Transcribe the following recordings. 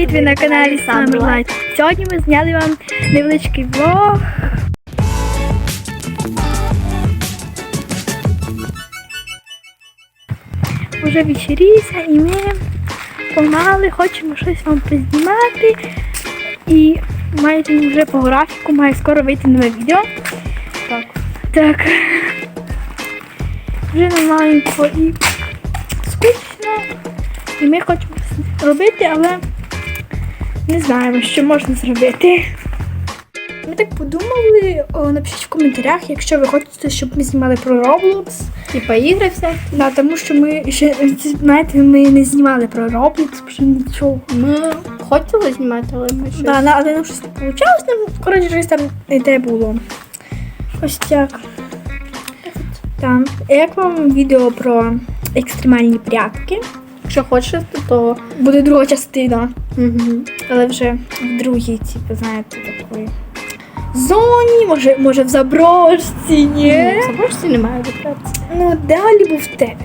Привіт, ви на каналі Summerlight. Сьогодні ми зняли вам невеличкий влог. Уже вечеріся і ми погнали, хочемо щось вам познімати. І майже вже по графіку має скоро вийти нове відео. Так. Так. Вже не маленько і скучно. І ми хочемо робити, але не знаємо, що можна зробити. Ми так подумали, о, напишіть в коментарях, якщо ви хочете, щоб ми знімали про Roblox. Типа ігри всякі. Да, тому що ми ще знаєте, ми не знімали про Roblox, вже нічого. Ми хотіли знімати, але ми щось. Да, на- але нам щось не вийшло. Нам, коротше, щось там не було. Ось так. Так. Як вам відео про екстремальні прятки? Якщо хочете, то. Буде друга частина. Угу. Але вже в другій, типу, знаєте, такої зоні, може, може в заброшці, ні? Заборці немає виправці. Ну, далі був в тебе.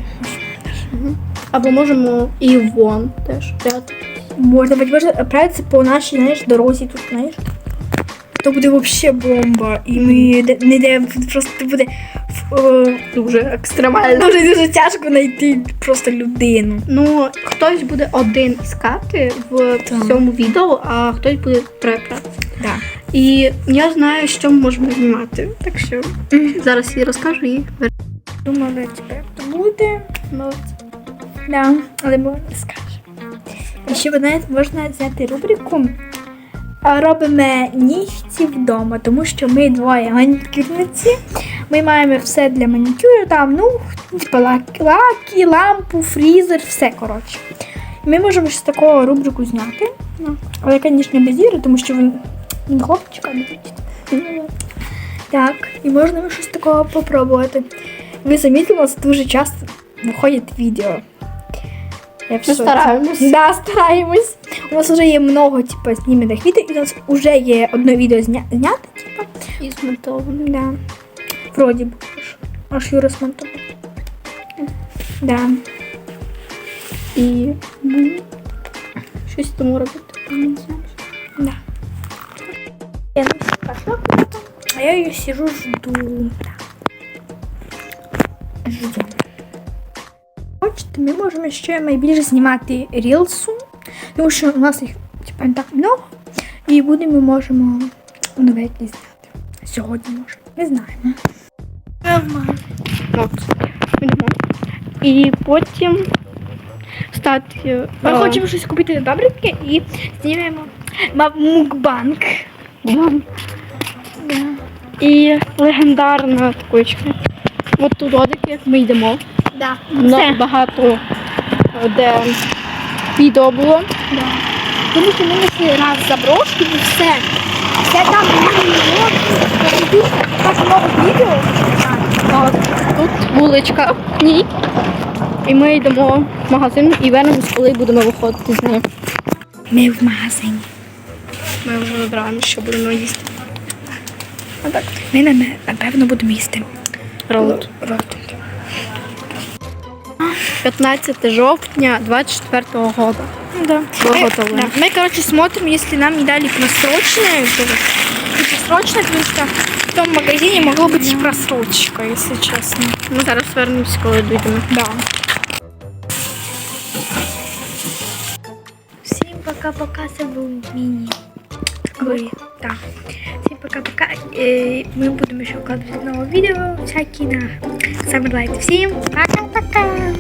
Або можемо і вон теж пряти. Можна, бо можна правитися по нашій, знаєш, дорозі тут, знаєш. То буде взагалі бомба. І ми не де просто буде е, Дуже екстремально. дуже дуже тяжко знайти просто людину. Ну, хтось буде один іскати в Так. цьому відео, а хтось буде препрати. Да. І я знаю, що ми можемо знімати. Так що зараз я розкажу і Думали, тепер то буде. вернемося. Да, але ми не скажемо. І ще знаєте, можна зняти рубрику Робимо нігті вдома, тому що ми двоє манікюрниці. Ми маємо все для манікюру, там, ну, лаки, лампу, фрізер, все коротше. Ми можемо щось такого рубрику зняти. Ну, але, звісно, без Іри, тому що він, він хлопчик, а не дівчинка. Так, і можна щось такого попробувати. Ви замітили, у нас дуже часто виходять відео. Я в Ми шоці. стараємось. Да, стараємось. У нас вже є много, типу, зніманих відео, і у нас вже є одне відео зня... знято, типу. І змонтований. Да. Вроді б. аж- Юра смонтував. Да. І ну, щось тому робити. Не знаю. Да. Я не пошла а я ее сижу, жду. Да. Жду. Хочете, ми можемо ще найбільше знімати рілсу, тому що у нас їх типа, не так много, і буде ми можемо нове якісь зняти. Сьогодні може. Не знаємо. І потім стати. Ми е, хочемо щось купити добреньке і знімемо мукбанк. Да. І легендарна такочка. От тут одики ми йдемо. Да. На Все. багато де відео було. Да. Тому що ми знайшли раз заброшки і все. Все там було так много відео. От, тут вуличка в ній. І ми йдемо в магазин і вернемось, коли будемо виходити з нею. Ми в магазині. Ми вже вибираємо, що будемо їсти. А так. Ми на- напевно будемо їсти. Ролот. Роллтон. 15 жовтня 24 року. Да. Было Мы, готово. да. мы, короче, смотрим, если нам не дали просроченное. вот это. И просроченное, потому что в том магазине могло быть и просрочка, если честно. Ми зараз вернемося, коли дійдемо. Да. Всем пока-пока, це був міні. Ой, так. Всім пока-пока. Е, Ми будемо ще вкладати нове відео всякі на Summer Light. Всім пока-пока.